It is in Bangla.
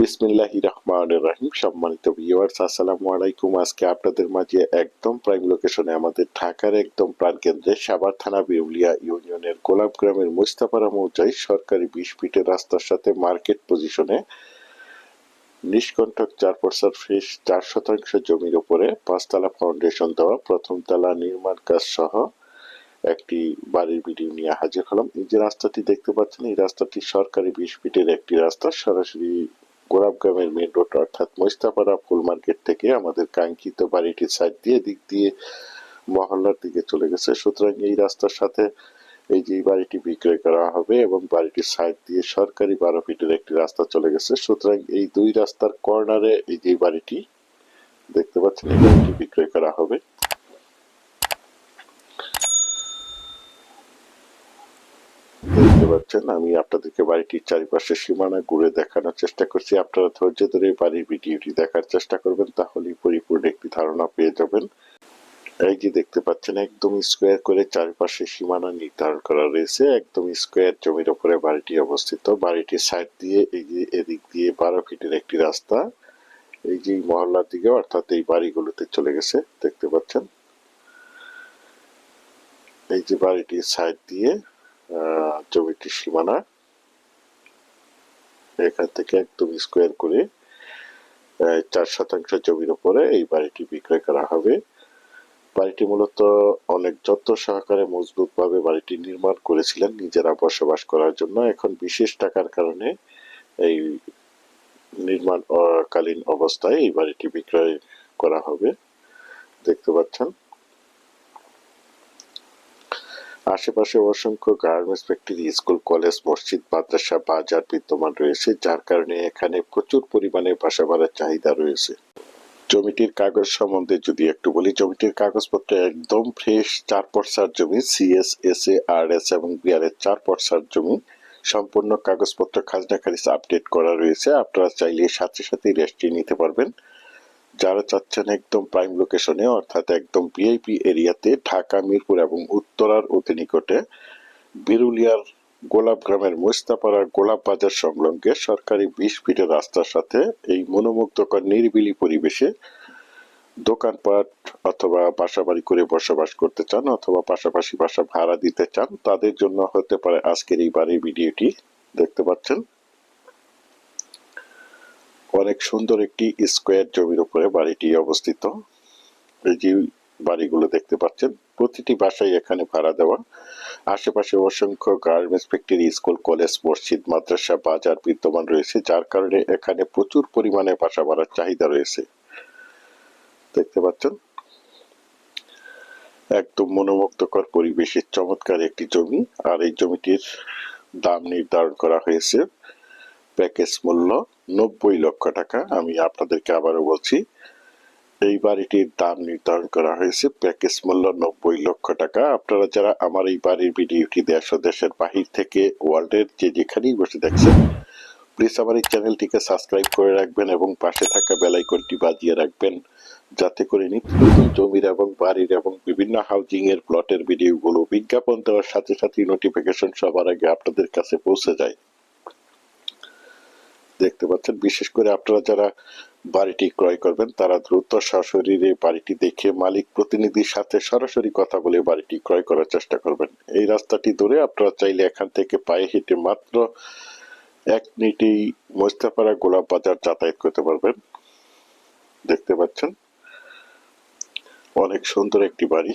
বিসমিল্লাহি রহমান রাহিম। সম্মানিত ভিউয়ার্স আসসালামু আলাইকুম। আজকে আপনাদের মাঝে একদম প্রাইম লোকেশনে আমাদের ঢাকার একদম প্রাণকেন্দ্রে সাভার থানা বিউলিয়া ইউনিয়নের গোলাপ গ্রামের মুস্তাপাড়া মৌজায় সরকারি বিশ ফিটের রাস্তার সাথে মার্কেট পজিশনে নিষ্কণ্ঠক চার পার্সেন্ট ফ্রেশ চার শতাংশ জমির উপরে পাঁচতলা ফাউন্ডেশন দেওয়া, প্রথম তলা নির্মাণ কাজ সহ একটি বাড়ির ভিডিও নিয়ে হাজির হলাম। এই যে রাস্তাটি দেখতে পাচ্ছেন, এই রাস্তাটি সরকারি বিশ ফিটের একটি রাস্তা। সরাসরি গোলাপগ্রামের মেন রোড অর্থাৎ মৈস্তাপাড়া ফুল মার্কেট থেকে আমাদের কাঙ্ক্ষিত বাড়িটির সাইড দিয়ে, দিক দিয়ে মহল্লার দিকে চলে গেছে। সুতরাং এই রাস্তার সাথে এই যে বাড়িটি বিক্রয় করা হবে এবং বাড়িটির সাইড দিয়ে সরকারি বারো ফিটের একটি রাস্তা চলে গেছে। সুতরাং এই দুই রাস্তার কর্নারে এই যে বাড়িটি, দেখতে পাচ্ছেন, এই বাড়িটি বিক্রয় করা হবে। পাচ্ছেন, আমি আপনাদেরকে বাড়িটির চারিপাশে সীমানা ঘুরে দেখানোর চেষ্টা করছি। আপনারা ধৈর্য ধরে বাড়ির ভিডিওটি দেখার চেষ্টা করবেন, তাহলেই পরিপূর্ণ একটি ধারণা পেয়ে যাবেন। এই যে দেখতে পাচ্ছেন, একদম স্কোয়ার করে চারিপাশে সীমানা নির্ধারণ করা রয়েছে। একদম স্কোয়ার জমির উপরে বাড়িটি অবস্থিত। বাড়িটির সাইড দিয়ে এই যে এদিক দিয়ে বারো ফিটের একটি রাস্তা, এই যে মহল্লার দিকে অর্থাৎ এই বাড়িগুলোতে চলে গেছে, দেখতে পাচ্ছেন। এই যে বাড়িটির সাইড দিয়ে জমিটির সীমানা এখান থেকে একদম স্কোয়ার করে চার শতাংশ জমির উপরে এই বাড়িটি বিক্রয় করা হবে। বাড়িটি মূলত অনেক যত্ন সহকারে মজবুত ভাবে বাড়িটি নির্মাণ করেছিলেন নিজেরা বসবাস করার জন্য। এখন বিশেষ টাকার কারণে এই নির্মাণ আহ, কালীন অবস্থায় এই বাড়িটি বিক্রয় করা হবে। দেখতে পাচ্ছেন? আশেপাশে অসংখ্য গার্মেন্টস ফ্যাক্টরি, স্কুল, কলেজ, মসজিদ, মাদ্রাসা, বাজার বিদ্যমান রয়েছে, যার কারণে এখানে প্রচুর পরিমাণে বাসা ভাড়ার চাহিদা রয়েছে। জমিটির কাগজ সম্বন্ধে যদি একটু বলি, জমিটির কাগজপত্র একদম ফ্রেশ চার পর্সার জমি CS S A R S এবং বিআর চার পর্সার জমি। সম্পূর্ণ কাগজপত্র খাজনা খারিজ আপডেট করা রয়েছে, আপনারা চাইলে সাথে সাথে রেস্টটি নিতে পারবেন। যারা চাচ্ছেন একদম প্রাইম লোকেশনে অর্থাৎ একদম ভিআইপি এরিয়াতে ঢাকা, মিরপুর এবং উত্তরার অতি নিকটে বিরুলিয়ার গোলাপ গ্রামের মুস্তাপাড়া গোলাপ বাজার সংলগ্নে সরকারি বিশ ফিটের রাস্তার সাথে এই মনোমুগ্ধকর নিরিবিলি পরিবেশে দোকানপাট অথবা বাসা বাড়ি করে বসবাস করতে চান অথবা পাশাপাশি বাসা ভাড়া দিতে চান, তাদের জন্য হতে পারে আজকের এই বাড়ির ভিডিওটি। দেখতে পাচ্ছেন? অনেক সুন্দর একটি স্কোয়ার জমির উপরে বাড়িটি অবস্থিত। এই যে বাড়িগুলো দেখতে পাচ্ছেন, প্রতিটি বাসায় এখানে ভাড়া দেওয়া। আশেপাশে অসংখ্য গার্মেন্টস ফ্যাক্টরি, স্কুল, কলেজ, মসজিদ, মাদ্রাসা, বাজার বিদ্যমান রয়েছে, যার কারণে এখানে প্রচুর পরিমাণে বাসা ভাড়ার চাহিদা রয়েছে। দেখতে পাচ্ছেন? একদম মনোমুগ্ধকর পরিবেশের চমৎকার একটি জমি, আর এই জমিটির দাম নির্ধারণ করা হয়েছে। প্যাকেজ মূল্য নব্বই লক্ষ টাকা। আমি আপনাদেরকে আবারও বলছি, এই বাড়িটির দাম নির্ধারণ করা হয়েছে প্যাকেজ মূল্য নব্বই লক্ষ টাকা। আপনারা যারা আমার এই বাড়ির ভিডিওটি দেশ দেশের বাহির থেকে, ওয়ার্ল্ডের যে যেখানেই বসে দেখছেন প্লিজ আমার এই চ্যানেলটিকে সাবস্ক্রাইব করে রাখবেন এবং পাশে থাকা বেলাইকনটি বাজিয়ে রাখবেন, যাতে করে নিত্য নতুন জমির এবং বাড়ির এবং বিভিন্ন হাউজিং এর প্লটের ভিডিওগুলো বিজ্ঞাপন দেওয়ার সাথে সাথে নোটিফিকেশন সবার আগে আপনাদের কাছে পৌঁছে যায়। দেখতে পাচ্ছেন। বিশেষ করে আপনারা যারা বাড়িটি ক্রয় করবেন, তারা দ্রুত সশরীরে বাড়িটি দেখে মালিক প্রতিনিধির সাথে সরাসরি কথা বলে বাড়িটি ক্রয় করার চেষ্টা করবেন। এই রাস্তাটি ধরে আপনারা চাইলে এখান থেকে পায়ে হেঁটে মাত্র এক মিনিটেই মোস্তাপাড়া গোলাপ বাজার যাতায়াত করতে পারবেন। দেখতে পাচ্ছেন, অনেক সুন্দর একটি বাড়ি।